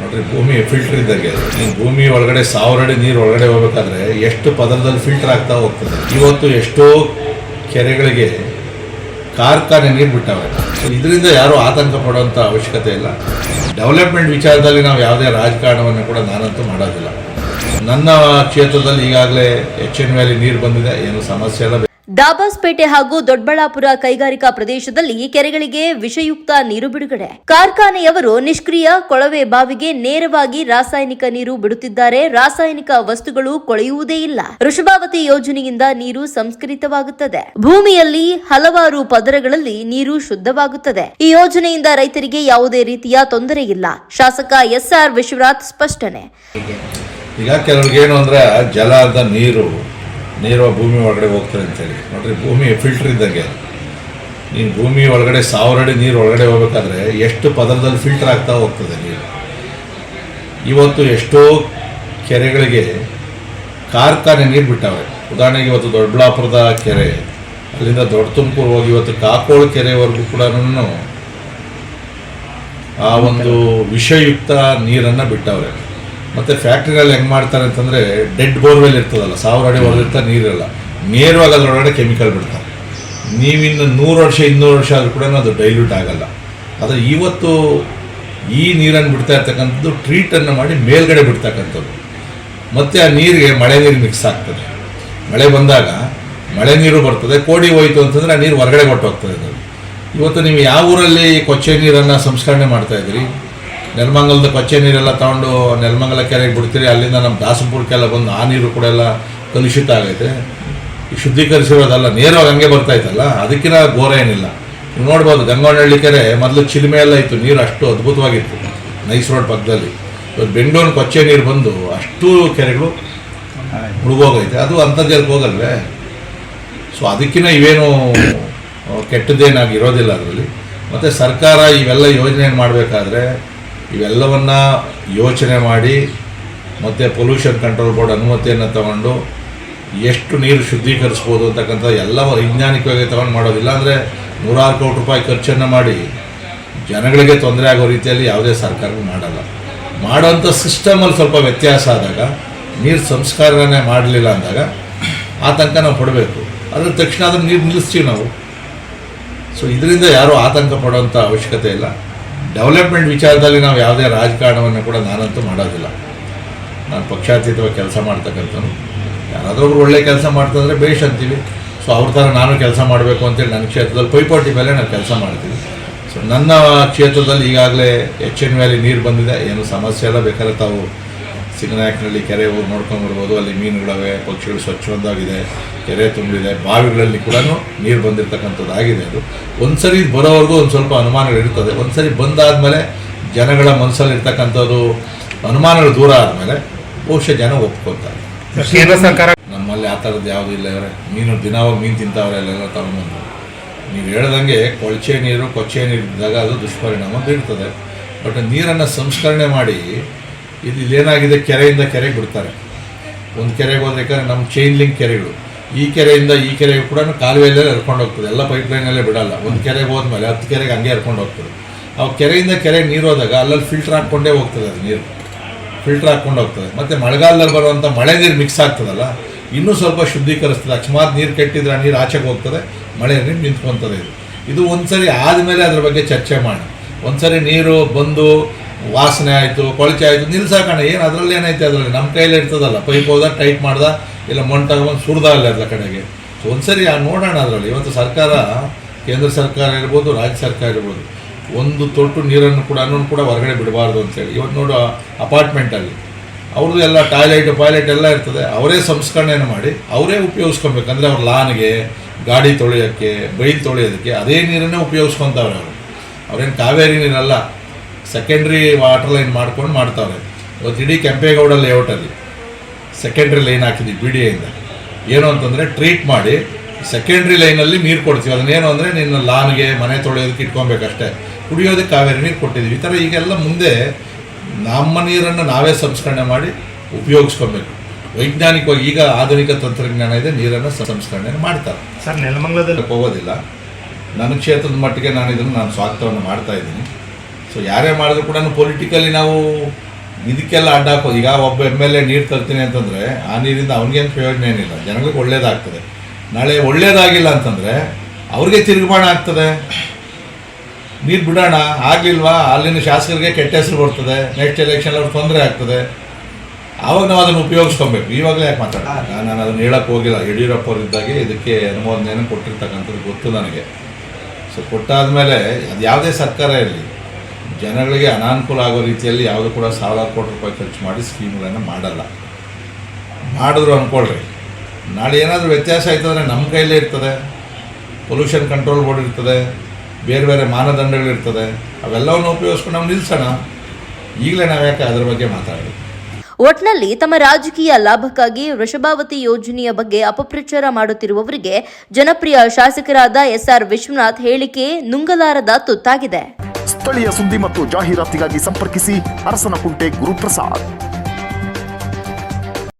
ನೋಡ್ರಿ, ಭೂಮಿ ಫಿಲ್ಟರ್ ಇದ್ದಂಗೆ. ನೀವು ಭೂಮಿ ಒಳಗಡೆ ಸಾವಿರ ಅಡಿ ನೀರು ಒಳಗಡೆ ಹೋಗ್ಬೇಕಾದ್ರೆ ಎಷ್ಟು ಪದರದಲ್ಲಿ ಫಿಲ್ಟರ್ ಆಗ್ತಾ ಹೋಗ್ತದೆ? ಇವತ್ತು ಎಷ್ಟೋ ಕೆರೆಗಳಿಗೆ ಕಾರ್ಖಾನೆ ನೀರು ಬಿಟ್ಟವೆ. ಇದರಿಂದ ಯಾರೂ ಆತಂಕ ಪಡುವಂಥ ಅವಶ್ಯಕತೆ ಇಲ್ಲ. ಡೆವಲಪ್ಮೆಂಟ್ ವಿಚಾರದಲ್ಲಿ ನಾವು ಯಾವುದೇ ರಾಜಕಾರಣವನ್ನು ಕೂಡ ನಾನಂತೂ ಮಾಡೋದಿಲ್ಲ. ನನ್ನ ಕ್ಷೇತ್ರದಲ್ಲಿ ಈಗಾಗಲೇ ಎಚ್ ಎನ್ ವ್ಯಾಲಿ ನೀರು ಬಂದಿದೆ, ಏನು ಸಮಸ್ಯೆ ಇಲ್ಲ. ದಾಬಾಸ್ಪೇಟೆ ಹಾಗೂ ದೊಡ್ಡಬಳ್ಳಾಪುರ ಕೈಗಾರಿಕಾ ಪ್ರದೇಶದಲ್ಲಿ ಕೆರೆಗಳಿಗೆ ವಿಷಯುಕ್ತ ನೀರು ಬಿಡುಗಡೆ. ಕಾರ್ಖಾನೆಯವರು ನಿಷ್ಕ್ರಿಯ ಕೊಳವೆ ಬಾವಿಗೆ ನೇರವಾಗಿ ರಾಸಾಯನಿಕ ನೀರು ಬಿಡುತ್ತಿದ್ದಾರೆ. ರಾಸಾಯನಿಕ ವಸ್ತುಗಳು ಕೊಳೆಯುವುದೇ ಇಲ್ಲ. ವೃಷಭಾವತಿ ಯೋಜನೆಯಿಂದ ನೀರು ಸಂಸ್ಕರಿತವಾಗುತ್ತದೆ. ಭೂಮಿಯಲ್ಲಿ ಹಲವಾರು ಪದರಗಳಲ್ಲಿ ನೀರು ಶುದ್ಧವಾಗುತ್ತದೆ. ಈ ಯೋಜನೆಯಿಂದ ರೈತರಿಗೆ ಯಾವುದೇ ರೀತಿಯ ತೊಂದರೆ ಇಲ್ಲ. ಶಾಸಕ ಎಸ್ಆರ್ ವಿಶ್ವನಾಥ್ ಸ್ಪಷ್ಟನೆ. ಈಗ ಕೆಲವ್ರಿಗೆ ಏನು ಅಂದ್ರೆ ಜಲದ ನೀರು ನೀರು ಭೂಮಿ ಒಳಗಡೆ ಹೋಗ್ತದೆ ಅಂತೇಳಿ. ನೋಡ್ರಿ, ಭೂಮಿ ಫಿಲ್ಟರ್ ಇದ್ದಂಗೆ. ನೀನು ಭೂಮಿ ಒಳಗಡೆ ಸಾವಿರ ಅಡಿ ನೀರು ಒಳಗಡೆ ಹೋಗ್ಬೇಕಾದ್ರೆ ಎಷ್ಟು ಪದರದಲ್ಲಿ ಫಿಲ್ಟರ್ ಆಗ್ತಾ ಹೋಗ್ತದೆ ನೀರು? ಇವತ್ತು ಎಷ್ಟೋ ಕೆರೆಗಳಿಗೆ ಕಾರ್ಖಾನೆ ನೀರು ಬಿಟ್ಟವೆ. ಉದಾಹರಣೆಗೆ ಇವತ್ತು ದೊಡ್ಡಬಳ್ಳಾಪುರದ ಕೆರೆ, ಅಲ್ಲಿಂದ ದೊಡ್ಡ ತುಮಕೂರು ಹೋಗಿ ಇವತ್ತು ಕಾಕೋಳ ಕೆರೆವರೆಗೂ ಕೂಡ ಆ ಒಂದು ವಿಷಯುಕ್ತ ನೀರನ್ನು ಬಿಟ್ಟವ್ರೆ ಮತ್ತು ಫ್ಯಾಕ್ಟ್ರಿಗಳಲ್ಲಿ ಹೆಂಗೆ ಮಾಡ್ತಾರೆ ಅಂತಂದರೆ ಡೆಡ್ ಬೋರ್ವೆಲ್ ಇರ್ತದಲ್ಲ, ಸಾವಿರ ಅಡಿ ಹೊರದಿರ್ತಾ ನೀರಿರಲ್ಲ, ನೇರವಾಗಿ ಅದರೊಳಗಡೆ ಕೆಮಿಕಲ್ ಬಿಡ್ತಾರೆ. ನೀವಿನ್ನು ನೂರು ವರ್ಷ, ಇನ್ನೂರು ವರ್ಷ ಆದರೂ ಕೂಡ ಅದು ಡೈಲ್ಯೂಟ್ ಆಗಲ್ಲ. ಆದರೆ ಇವತ್ತು ಈ ನೀರನ್ನು ಬಿಡ್ತಾ ಇರ್ತಕ್ಕಂಥದ್ದು ಟ್ರೀಟನ್ನು ಮಾಡಿ ಮೇಲ್ಗಡೆ ಬಿಡ್ತಕ್ಕಂಥದ್ದು. ಮತ್ತು ಆ ನೀರಿಗೆ ಮಳೆ ನೀರು ಮಿಕ್ಸ್ ಆಗ್ತದೆ. ಮಳೆ ಬಂದಾಗ ಮಳೆ ನೀರು ಬರ್ತದೆ, ಕೋಡಿ ಹೋಯಿತು ಅಂತಂದರೆ ಆ ನೀರು ಹೊರಗಡೆ ಕೊಟ್ಟು ಹೋಗ್ತದೆ. ಇವತ್ತು ನೀವು ಯಾವ ಊರಲ್ಲಿ ಕೊಚ್ಚೆ ನೀರನ್ನು ಸಂಸ್ಕರಣೆ ಮಾಡ್ತಾ ಇದ್ದೀರಿ? ನೆಲಮಂಗಲದ ಕೊಚ್ಚೆ ನೀರೆಲ್ಲ ತಗೊಂಡು ನೆಲಮಂಗಲ ಕೆರೆಗೆ ಬಿಡ್ತೀರಿ, ಅಲ್ಲಿಂದ ನಮ್ಮ ದಾಸಪುರಕ್ಕೆಲ್ಲ ಬಂದು ಆ ನೀರು ಕೂಡ ಎಲ್ಲ ಕಲುಷಿತ ಆಗೈತೆ. ಈ ಶುದ್ಧೀಕರಿಸಿರೋದಲ್ಲ, ನೇರವಾಗಿ ಹಂಗೆ ಬರ್ತಾ ಇತ್ತಲ್ಲ ಅದಕ್ಕಿಂತ ಘೋರ ಏನಿಲ್ಲ. ನೀವು ನೋಡ್ಬೋದು ಗಂಗೋನಹಳ್ಳಿ ಕೆರೆ, ಮೊದಲು ಚಿಲುಮೆ ಎಲ್ಲ ಇತ್ತು, ನೀರು ಅಷ್ಟು ಅದ್ಭುತವಾಗಿತ್ತು ನೈಸ್ ರೋಡ್ ಪಕ್ಕದಲ್ಲಿ. ಇವತ್ತು ಬೆಂಗಳೂರು ಕೊಚ್ಚೆ ನೀರು ಬಂದು ಅಷ್ಟು ಕೆರೆಗಳು ಮುಳುಗೋಗೈತೆ. ಅದು ಅಂತರ್ಜಲಕ್ಕೆ ಹೋಗಲ್ವೇ? ಸೊ ಅದಕ್ಕಿಂತ ಇವೇನು, ಕೆಟ್ಟದ್ದೇನಾಗಿ ಇರೋದಿಲ್ಲ ಅದರಲ್ಲಿ. ಮತ್ತು ಸರ್ಕಾರ ಇವೆಲ್ಲ ಯೋಜನೆ ಮಾಡಬೇಕಾದ್ರೆ ಇವೆಲ್ಲವನ್ನ ಯೋಚನೆ ಮಾಡಿ, ಮತ್ತು ಪೊಲ್ಯೂಷನ್ ಕಂಟ್ರೋಲ್ ಬೋರ್ಡ್ ಅನುಮತಿಯನ್ನು ತಗೊಂಡು ಎಷ್ಟು ನೀರು ಶುದ್ಧೀಕರಿಸ್ಬೋದು ಅಂತಕ್ಕಂಥ ಎಲ್ಲ ವೈಜ್ಞಾನಿಕವಾಗಿ ತಗೊಂಡು ಮಾಡೋದಿಲ್ಲ. ಅಂದರೆ ನೂರಾರು ಕೋಟಿ ರೂಪಾಯಿ ಖರ್ಚನ್ನು ಮಾಡಿ ಜನಗಳಿಗೆ ತೊಂದರೆ ಆಗೋ ರೀತಿಯಲ್ಲಿ ಯಾವುದೇ ಸರ್ಕಾರವೂ ಮಾಡಲ್ಲ. ಮಾಡೋಂಥ ಸಿಸ್ಟಮಲ್ಲಿ ಸ್ವಲ್ಪ ವ್ಯತ್ಯಾಸ ಆದಾಗ, ನೀರು ಸಂಸ್ಕಾರನೇ ಮಾಡಲಿಲ್ಲ ಅಂದಾಗ ಆತಂಕ ನಾವು ಪಡಬೇಕು. ಅದ್ರ ತಕ್ಷಣ ಅದನ್ನು ನೀರು ನಿಲ್ಲಿಸ್ತೀವಿ ನಾವು. ಸೊ ಇದರಿಂದ ಯಾರೂ ಆತಂಕ ಪಡೋವಂಥ ಅವಶ್ಯಕತೆ ಇಲ್ಲ. ಡೆವಲಪ್ಮೆಂಟ್ ವಿಚಾರದಲ್ಲಿ ನಾವು ಯಾವುದೇ ರಾಜಕಾರಣವನ್ನು ಕೂಡ ನಾನಂತೂ ಮಾಡೋದಿಲ್ಲ. ನಾನು ಪಕ್ಷಾತೀತವಾಗಿ ಕೆಲಸ ಮಾಡ್ತಕ್ಕಂಥವ್ರು ಯಾರಾದರೂ ಒಬ್ರು ಒಳ್ಳೆ ಕೆಲಸ ಮಾಡ್ತಂದ್ರೆ ಬೇಷ್ ಅಂತೀವಿ. ಸೊ ಅವ್ರ ಥರ ನಾನು ಕೆಲಸ ಮಾಡಬೇಕು ಅಂತೇಳಿ ನನ್ನ ಕ್ಷೇತ್ರದಲ್ಲಿ ಪೈಪೋಟಿ ಮೇಲೆ ನಾನು ಕೆಲಸ ಮಾಡ್ತೀನಿ. ಸೊ ನನ್ನ ಕ್ಷೇತ್ರದಲ್ಲಿ ಈಗಾಗಲೇ ಎಚ್ ಎನ್ ವ್ಯಾಲಿ ನೀರು ಬಂದಿದೆ. ಏನು ಸಮಸ್ಯೆ ಎಲ್ಲ ಬೇಕಾದ್ರೆ ತಾವು ಸಿಂಗನಾಯಕನಹಳ್ಳಿ ಕೆರೆ ಹೋಗಿ ನೋಡ್ಕೊಂಡು ಬರ್ಬೋದು. ಅಲ್ಲಿ ಮೀನುಗಳವೆ ಪಕ್ಷಿಗಳು ಸ್ವಚ್ಛವಂತಾಗಿದೆ ಕೆರೆ ತುಂಬಿದೆ ಬಾವಿಗಳಲ್ಲಿ ಕೂಡ ನೀರು ಬಂದಿರತಕ್ಕಂಥದ್ದು ಆಗಿದೆ ಅದು. ಒಂದು ಸರಿ ಬರೋವರೆಗೂ ಒಂದು ಸ್ವಲ್ಪ ಅನುಮಾನಗಳಿರ್ತದೆ ಒಂದು ಸರಿ ಬಂದಾದಮೇಲೆ ಜನಗಳ ಮನಸ್ಸಲ್ಲಿರ್ತಕ್ಕಂಥದ್ದು ಅನುಮಾನಗಳು ದೂರ ಆದಮೇಲೆ ಬಹುಶಃ ಜನ ಒಪ್ಕೊತಾರೆ ನಮ್ಮಲ್ಲಿ ಆ ಥರದ್ದು ಯಾವುದೂ ಇಲ್ಲ ಇವರೇ. ಮೀನು ದಿನವಾಗ ಮೀನು ತಿಂತಾವ್ರೆ ಅಲ್ಲೆಲ್ಲ ತಗೊಂಬಂದು ನೀವು ಹೇಳ್ದಂಗೆ ಕೊಳಚೆ ನೀರು ಕೊಚ್ಚೆ ನೀರು ಇದ್ದಾಗ ಅದು ದುಷ್ಪರಿಣಾಮ ಬೀಳ್ತದೆ ಬಟ್ ನೀರನ್ನು ಸಂಸ್ಕರಣೆ ಮಾಡಿ ಇದು ಇಲ್ಲೇನಾಗಿದೆ ಕೆರೆಯಿಂದ ಕೆರೆಗೆ ಬಿಡ್ತಾರೆ. ಒಂದು ಕೆರೆಗೆ ಹೋದ್ರೆ ನಮ್ಮ ಚೈನ್ ಲಿಂಕ್ ಕೆರೆಗಳು. ಈ ಕೆರೆಯಿಂದ ಈ ಕೆರೆಗೆ ಕೂಡ ಕಾಲುವೆಯಲ್ಲೇ ಹರ್ಕೊಂಡು ಹೋಗ್ತದೆ. ಎಲ್ಲ ಪೈಪ್ ಲೈನಲ್ಲೇ ಬಿಡಲ್ಲ. ಒಂದು ಕೆರೆಗೆ ಹೋದ್ಮೇಲೆ ಹತ್ತು ಕೆರೆಗೆ ಹಂಗೆ ಹರ್ಕೊಂಡು ಹೋಗ್ತದೆ. ಅವು ಕೆರೆಯಿಂದ ಕೆರೆಗೆ ನೀರು ಹೋದಾಗ ಅಲ್ಲಲ್ಲಿ ಫಿಲ್ಟರ್ ಹಾಕ್ಕೊಂಡೇ ಹೋಗ್ತದೆ ಅದು ನೀರು. ಫಿಲ್ಟರ್ ಹಾಕ್ಕೊಂಡು ಹೋಗ್ತದೆ. ಮತ್ತು ಮಳೆಗಾಲದಲ್ಲಿ ಬರುವಂಥ ಮಳೆ ನೀರು ಮಿಕ್ಸ್ ಆಗ್ತದಲ್ಲ, ಇನ್ನೂ ಸ್ವಲ್ಪ ಶುದ್ಧೀಕರಿಸ್ತದೆ. ಅಕಸ್ಮಾತ್ ನೀರು ಕೆಟ್ಟಿದ್ರೆ ಆ ನೀರು ಆಚೆಗೆ ಹೋಗ್ತದೆ, ಮಳೆ ನೀರು ನಿಂತ್ಕೊತದೆ ಇದು. ಇದು ಒಂದು ಸರಿ ಆದಮೇಲೆ ಅದ್ರ ಬಗ್ಗೆ ಚರ್ಚೆ ಮಾಡಿ ಒಂದು ಸರಿ ನೀರು ಬಂದು ವಾಸನೆ ಆಯಿತು, ಕೊಳಚೆ ಆಯಿತು ನಿಲ್ಸಾಕಣ ಏನು ಅದರಲ್ಲಿ ಏನೈತೆ ಅದರಲ್ಲಿ? ನಮ್ಮ ಕೈಯಲ್ಲಿ ಇರ್ತದಲ್ಲ, ಪೈಪ್ ಹೋದ, ಟೈಟ್ ಮಾಡ್ದ, ಇಲ್ಲ ಮಣ್ಣು ತಗೊಂಡು ಸುಡ್ದ ಅಲ್ಲ ಅದರ ಕಡೆಗೆ. ಸೊ ಒಂದ್ಸರಿ ನೋಡೋಣ ಅದರಲ್ಲಿ. ಇವತ್ತು ಸರ್ಕಾರ, ಕೇಂದ್ರ ಸರ್ಕಾರ ಇರ್ಬೋದು, ರಾಜ್ಯ ಸರ್ಕಾರ ಇರ್ಬೋದು, ಒಂದು ತೊಟ್ಟು ನೀರನ್ನು ಕೂಡ ಕೂಡ ಹೊರಗಡೆ ಬಿಡಬಾರ್ದು ಅಂತೇಳಿ. ಇವತ್ತು ನೋಡು ಅಪಾರ್ಟ್ಮೆಂಟಲ್ಲಿ ಅವ್ರದ್ದು ಎಲ್ಲ ಟಾಯ್ಲೆಟ್ ಪಾಯ್ಲೆಟ್ ಎಲ್ಲ ಇರ್ತದೆ. ಅವರೇ ಸಂಸ್ಕರಣೆಯನ್ನು ಮಾಡಿ, ಅವರೇ ಉಪಯೋಗಿಸ್ಕೊಬೇಕು. ಅಂದರೆ ಅವ್ರ ಲಾನ್ಗೆ, ಗಾಡಿ ತೊಳೆಯೋಕ್ಕೆ, ಬೈಲ್ ತೊಳೆಯೋದಕ್ಕೆ, ಅದೇ ನೀರನ್ನೇ ಉಪಯೋಗಿಸ್ಕೊತಾವ್ರೆ ಅವರು. ಅವ್ರೇನು ಕಾವೇರಿ ನೀರಲ್ಲ ಸೆಕೆಂಡ್ರಿ ವಾಟರ್ ಲೈನ್ ಮಾಡ್ಕೊಂಡು ಮಾಡ್ತಾವ್ರೆ. ಇವತ್ತು ಇಡೀ ಕೆಂಪೇಗೌಡ ಲೇಔಟಲ್ಲಿ ಸೆಕೆಂಡ್ರಿ ಲೈನ್ ಹಾಕಿದ್ವಿ ಬಿ ಡಿ ಎಯಿಂದ ಏನು ಅಂತಂದರೆ ಟ್ರೀಟ್ ಮಾಡಿ ಸೆಕೆಂಡ್ರಿ ಲೈನಲ್ಲಿ ನೀರು ಕೊಡ್ತೀವಿ. ಅದನ್ನೇನು ಅಂದರೆ ನಿನ್ನ ಲಾನ್ಗೆ ಮನೆ ತೊಳೆಯೋದಕ್ಕೆ ಇಟ್ಕೊಬೇಕಷ್ಟೇ. ಕುಡಿಯೋದಕ್ಕೆ ಕಾವೇರಿ ನೀರು ಕೊಟ್ಟಿದ್ದೀವಿ. ಈ ಥರ ಈಗೆಲ್ಲ ಮುಂದೆ ನಮ್ಮ ನೀರನ್ನು ನಾವೇ ಸಂಸ್ಕರಣೆ ಮಾಡಿ ಉಪಯೋಗಿಸ್ಕೊಬೇಕು. ವೈಜ್ಞಾನಿಕವಾಗಿ ಈಗ ಆಧುನಿಕ ತಂತ್ರಜ್ಞಾನ ಇದೆ ನೀರನ್ನು ಸಂಸ್ಕರಣೆ ಮಾಡ್ತಾರೆ. ಸರ್ ನೆಲಮಂಗಲದಲ್ಲಿ ಹೋಗೋದಿಲ್ಲ. ನನ್ನ ಕ್ಷೇತ್ರದ ಮಟ್ಟಿಗೆ ನಾನು ಇದನ್ನು ನಾನು ಸ್ವಾಗತವನ್ನು ಮಾಡ್ತಾ ಇದ್ದೀನಿ. ಸೊ ಯಾರೇ ಮಾಡಿದ್ರು ಕೂಡ ಪೊಲಿಟಿಕಲಿ ನಾವು ಇದಕ್ಕೆಲ್ಲ ಅಡ್ಡ ಹಾಕೋ ಈಗ ಒಬ್ಬ ಎಂ ಎಲ್ ಎ ನೀರು ತರ್ತೀನಿ ಅಂತಂದರೆ ಆ ನೀರಿಂದ ಅವ್ನಿಗೇನು ಪ್ರಯೋಜನ ಏನಿಲ್ಲ. ಜನಗಳಿಗೆ ಒಳ್ಳೇದಾಗ್ತದೆ. ನಾಳೆ ಒಳ್ಳೇದಾಗಿಲ್ಲ ಅಂತಂದರೆ ಅವ್ರಿಗೆ ತಿರುಗುಬಾಣ ಆಗ್ತದೆ. ನೀರು ಬಿಡೋಣ ಆಗಲಿಲ್ವಾ? ಅಲ್ಲಿನ ಶಾಸಕರಿಗೆ ಕೆಟ್ಟ ಹೆಸರು ಬರ್ತದೆ. ನೆಕ್ಸ್ಟ್ ಎಲೆಕ್ಷನ್ ಅವ್ರಿಗೆ ತೊಂದರೆ ಆಗ್ತದೆ. ಆವಾಗ ನಾವು ಅದನ್ನು ಉಪಯೋಗಿಸ್ಕೊಬೇಕು. ಇವಾಗಲೇ ಯಾಕೆ ಮಾತಾಡ ನಾನು ಅದನ್ನು ಹೇಳಕ್ಕೆ ಹೋಗಿಲ್ಲ. ಯಡಿಯೂರಪ್ಪ ಅವರು ಇದಕ್ಕೆ ಅನುಮೋದನೆಯನ್ನು ಕೊಟ್ಟಿರ್ತಕ್ಕಂಥದ್ದು ಗೊತ್ತು ನನಗೆ. ಸೊ ಕೊಟ್ಟಾದ ಮೇಲೆ ಅದು ಯಾವುದೇ ಸರ್ಕಾರ ಇರಲಿ. ಜನಗಳಿಗೆ ಅನಾನುಕೂಲ ಆಗೋ ರೀತಿಯಲ್ಲಿ ಯಾವುದು ಕೂಡ ಸಾವಿರಾರು ಕೋಟಿ ರೂಪಾಯಿ ಖರ್ಚು ಮಾಡಿ ಸ್ಕೀಮ್ಗಳನ್ನು ಮಾಡಲ್ಲ. ಮಾಡಿದ್ರು ಅಂದ್ಕೊಳ್ರಿ ನಾಳೆ ಏನಾದರೂ ವ್ಯತ್ಯಾಸ ಆಯ್ತಂದರೆ ನಮ್ಮ ಕೈಲೇ ಇರ್ತದೆ. ಪೊಲ್ಯೂಷನ್ ಕಂಟ್ರೋಲ್ ಬೋರ್ಡ್ ಇರ್ತದೆ. ಬೇರೆ ಬೇರೆ ಮಾನದಂಡಗಳಿರ್ತದೆ ಅವೆಲ್ಲವನ್ನು ಉಪಯೋಗಿಸ್ಕೊಂಡು ನಾವು ನಿಲ್ಲಿಸೋಣ ಈಗಲೇ ನಾವು ಯಾಕೆ ಅದರ ಬಗ್ಗೆ ಮಾತಾಡಿ ಒಟ್ನಲ್ಲಿ ತಮ್ಮ ರಾಜಕೀಯ ಲಾಭಕ್ಕಾಗಿ ವೃಷಭಾವತಿ ಯೋಜನೆಯ ಬಗ್ಗೆ ಅಪಪ್ರಚಾರ ಮಾಡುತ್ತಿರುವವರಿಗೆ ಜನಪ್ರಿಯ ಶಾಸಕರಾದ ಎಸ್ಆರ್ ವಿಶ್ವನಾಥ್ ಹೇಳಿಕೆ ನುಂಗಲಾರದ ತುತ್ತಾಗಿದೆ. ಸ್ಥಳೀಯ ಸುದ್ದಿ ಮತ್ತು ಜಾಹೀರಾತಿಗಾಗಿ ಸಂಪರ್ಕಿಸಿ ಅರಸನಕುಂಟೆ ಗುರುಪ್ರಸಾದ್.